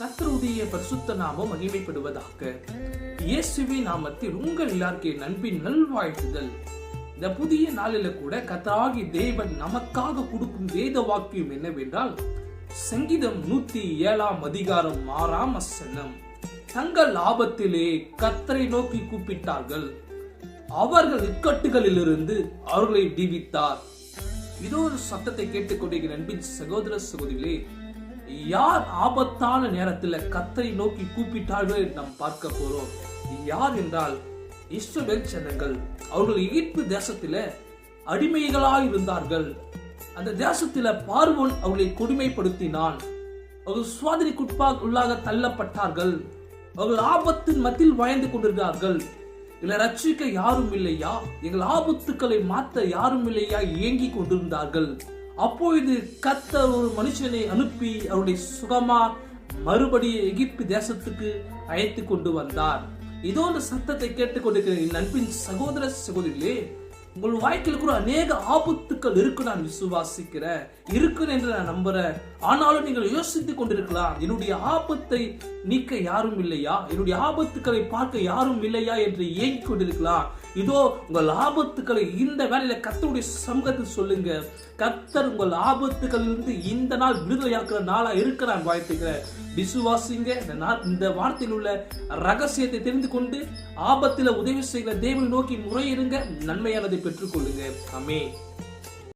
கத்தருடைய பரிசுத்த நாமம் மகிமைப்படுவதாக. இயேசுவி நாமத்தில் உங்கள் எல்லாருக்கே நண்பின் நல்வாழ்த்துதல். இந்த புதிய நாளில கூட கத்தராகி தேவன் நமக்காக கொடுக்கும் வேத வாக்கியம் என்னவென்றால் சங்கீதம் நூத்தி ஏழாம் அதிகாரம் ஆறாம் வசனம். தங்கள் ஆபத்திலே கத்தரை நோக்கி கூப்பிட்டார்கள். அவர்கள் இக்கட்டுகளிலிருந்து அவர்களை விடுவித்தார். இதோ ஒரு சத்தத்தை கேட்டுக்கொண்டிருக்கிற நண்பின் சகோதர சகோதரிகளே யார் ஆபத்தான நேரத்தில் கத்தரை நோக்கி கூப்பிட்டார்கள் நாம் பார்க்க போறோம். யார் என்றால் இஸ்ரவேல் ஜனங்கள். அவர்கள் ஈர்ப்பு தேசத்தில் அடிமைகளாக இருந்தார்கள். அந்த தேசத்தில் பார்வோன் அவர்களை கொடுமைப்படுத்தினான். அவர்கள் சுவாதிரிக்குட்பாக உள்ளாக தள்ளப்பட்டார்கள். அவர்கள் ஆபத்தின் மத்தியில் வாழ்ந்து கொண்டிருந்தார்கள். எங்களை ரட்சிக்க யாரும் இல்லையா? எங்கள் ஆபத்துக்களை மாத்த யாரும் இல்லையா? ஏங்கி கொண்டிருந்தார்கள். அப்பொழுது கத்தர் ஒரு மனுஷனை அனுப்பி அவருடைய சுகமா மறுபடியும் எகிப்து தேசத்துக்கு அழைத்து கொண்டு வந்தார். இதோ அந்த சத்தத்தை கேட்டுக்கொண்டிருக்கிற என் நண்பின் சகோதர சகோதரிகளே உங்கள் வாழ்க்கையில் கூட அநேக ஆபத்துக்கள் இருக்கு நான் விசுவாசிக்கிறேன் இருக்குன்னு என்று நான் நம்புறேன் ஆனாலும் நீங்கள் யோசித்துக் கொண்டிருக்கலாம் என்னுடைய ஆபத்தை நீக்க யாரும் இல்லையா? என்னுடைய ஆபத்துக்களை பார்க்க யாரும் இல்லையா என்று ஏங்கிக் கொண்டிருக்கலாம். இதோ உங்கள் ஆபத்துக்களை இந்த வேலையில கத்தருடைய சமூகத்தில் சொல்லுங்க. கத்தர் உங்கள் ஆபத்துக்களிலிருந்து இந்த நாள் விடுதலையாக்குற நாளா இருக்க நான் வாழ்த்துக்கிறேன் விசுவாசிங்க. இந்த இந்த வார்த்தையில் உள்ள ரகசியத்தை தெரிந்து கொண்டு ஆபத்தில் உதவி செய்கிற தேவனை நோக்கி முறையிடுங்க. நன்மையானதை பெற்றுக்கொள்ளுங்க. அமே